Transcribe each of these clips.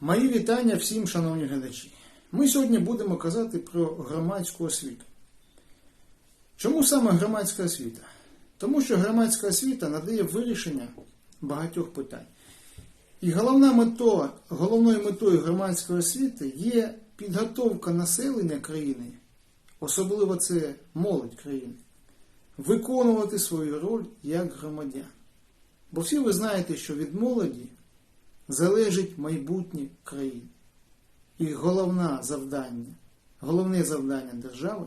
Мої вітання всім, шановні глядачі. Ми сьогодні будемо казати про громадську освіту. Чому саме громадська освіта? Тому що громадська освіта надає вирішення багатьох питань. І головна мето, головною метою громадської освіти є підготовка населення країни, особливо це молодь країни, виконувати свою роль як громадян. Бо всі ви знаєте, що від молоді залежить майбутнє країни. І головне завдання, головне завдання держави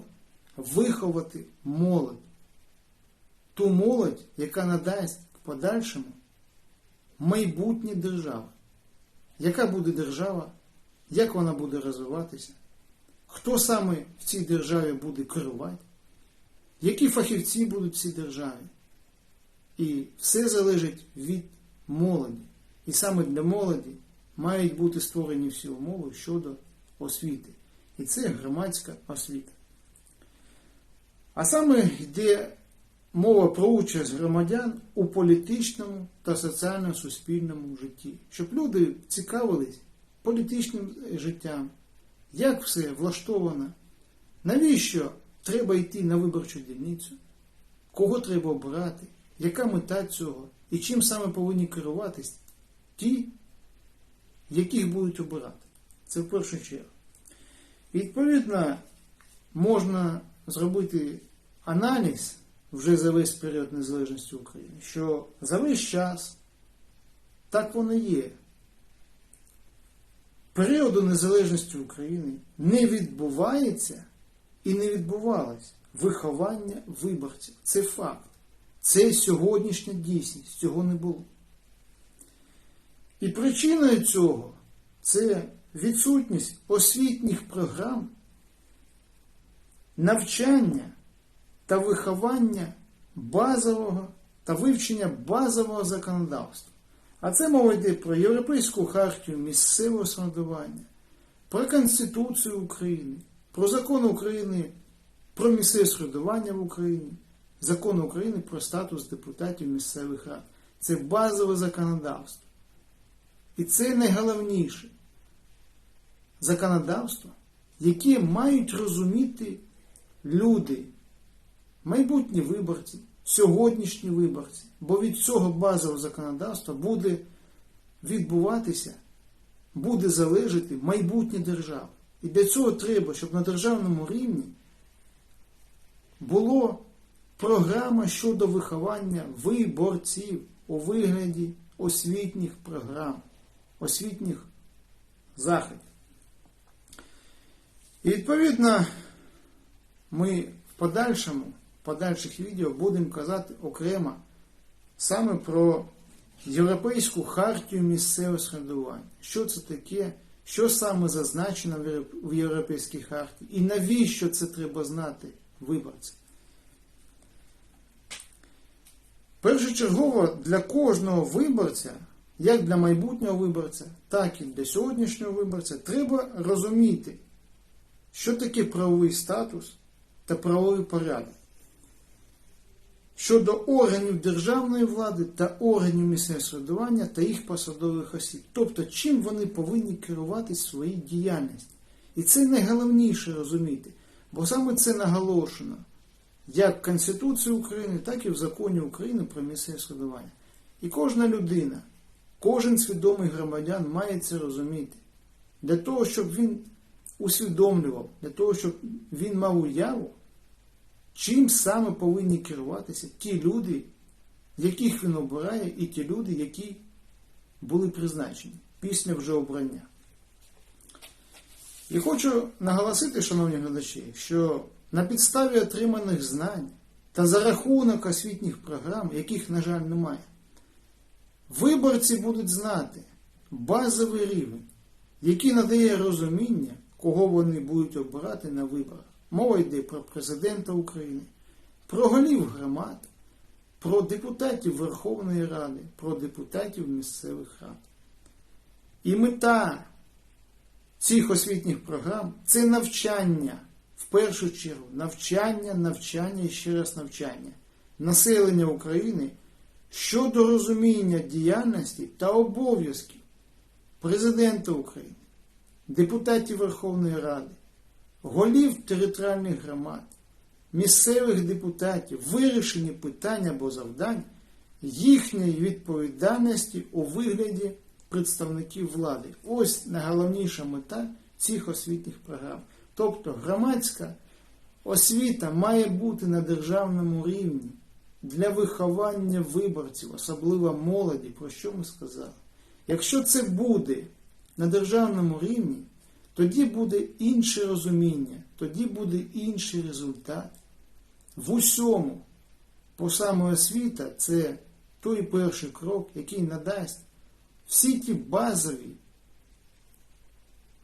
виховати молодь. Ту молодь, яка надасть в подальшому майбутнє держави. Яка буде держава, як вона буде розвиватися, хто саме в цій державі буде керувати, які фахівці будуть в цій державі. І все залежить від молоді. І саме для молоді мають бути створені всі умови щодо освіти. І це громадська освіта. А саме йде мова про участь громадян у політичному та соціально-суспільному житті, щоб люди цікавились політичним життям, як все влаштовано, навіщо треба йти на виборчу дільницю, кого треба обирати, яка мета цього і чим саме повинні керуватись ті, яких будуть обирати. Це в першу чергу. Відповідно можна зробити аналіз вже за весь період незалежності України, що за весь час так воно є. Періоду незалежності України не відбувається і не відбувалось виховання виборців. Це факт. Це сьогоднішня дійсність, цього не було. І причиною цього це відсутність освітніх програм, навчання та виховання базового та вивчення базового законодавства. А це мова йде про Європейську хартію місцевого самоврядування, про Конституцію України, про закон України про місцеве самоврядування в Україні, закон України про статус депутатів місцевих рад. Це базове законодавство. І це найголовніше законодавство, яке мають розуміти люди, майбутні виборці, сьогоднішні виборці. Бо від цього базового законодавства буде відбуватися, буде залежати майбутнє держави. І для цього треба, щоб на державному рівні було програма щодо виховання виборців у вигляді освітніх програм освітніх заходів. І відповідно ми в подальшому, в подальших відео будемо казати окремо саме про Європейську хартію місцевого самоврядування. Що це таке, що саме зазначено в Європейській хартії і навіщо це треба знати виборцям. Першочергово для кожного виборця як для майбутнього виборця, так і для сьогоднішнього виборця, треба розуміти, що таке правовий статус та правовий порядок щодо органів державної влади та органів місцевого самоврядування та їх посадових осіб. Тобто, чим вони повинні керуватись в своїй діяльності. І це найголовніше розуміти, бо саме це наголошено як в Конституції України, так і в законі України про місцеве самоврядування. І кожна людина. Кожен свідомий громадян має це розуміти. Для того, щоб він усвідомлював, для того, щоб він мав уяву, чим саме повинні керуватися ті люди, яких він обирає, і ті люди, які були призначені після вже обрання. І хочу наголосити, шановні глядачі, що на підставі отриманих знань та за рахунок освітніх програм, яких, на жаль, немає. Виборці будуть знати базовий рівень, який надає розуміння, кого вони будуть обирати на виборах. Мова йде про президента України, про голів громад, про депутатів Верховної Ради, про депутатів місцевих рад. І мета цих освітніх програм це навчання, в першу чергу, навчання, навчання і ще раз навчання населення України щодо розуміння діяльності та обов'язків Президента України, депутатів Верховної Ради, голів територіальних громад, місцевих депутатів, вирішення питань або завдань їхньої відповідальності у вигляді представників влади. Ось найголовніша мета цих освітніх програм. Тобто громадська освіта має бути на державному рівні для виховання виборців, особливо молоді, про що ми сказали. Якщо це буде на державному рівні, тоді буде інше розуміння, тоді буде інший результат. В усьому, бо саме освіта це той перший крок, який надасть всі ті базові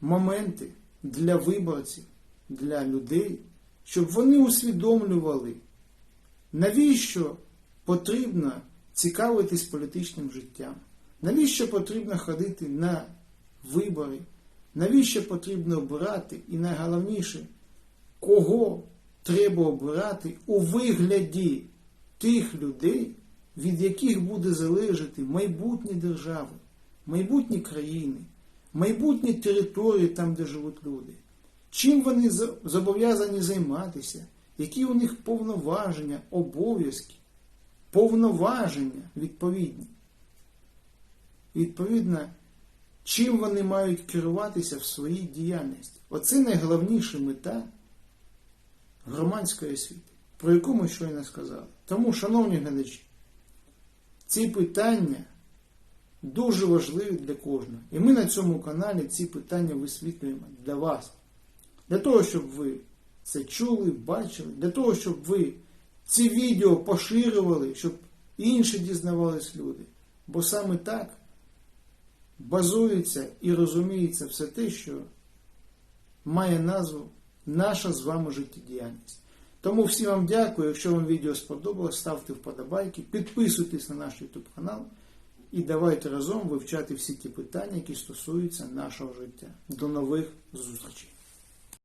моменти для виборців, для людей, щоб вони усвідомлювали, навіщо потрібно цікавитись політичним життям, навіщо потрібно ходити на вибори, навіщо потрібно обирати, і найголовніше, кого треба обирати у вигляді тих людей, від яких буде залежати майбутнє держави, майбутні країни, майбутні території там, де живуть люди. Чим вони зобов'язані займатися, які у них повноваження, обов'язки, повноваження відповідні. Відповідно, чим вони мають керуватися в своїй діяльності. Оце найголовніша мета громадської освіти, про яку ми щойно сказали. Тому, шановні глядачі, ці питання дуже важливі для кожного. І ми на цьому каналі ці питання висвітлюємо для вас. Для того, щоб ви це чули, бачили, для того, щоб ви ці відео поширювали, щоб інші дізнавались люди. Бо саме так базується і розуміється все те, що має назву наша з вами життєдіяльність. Тому всім вам дякую. Якщо вам відео сподобалось, ставте вподобайки, підписуйтесь на наш YouTube канал і давайте разом вивчати всі ті питання, які стосуються нашого життя. До нових зустрічей!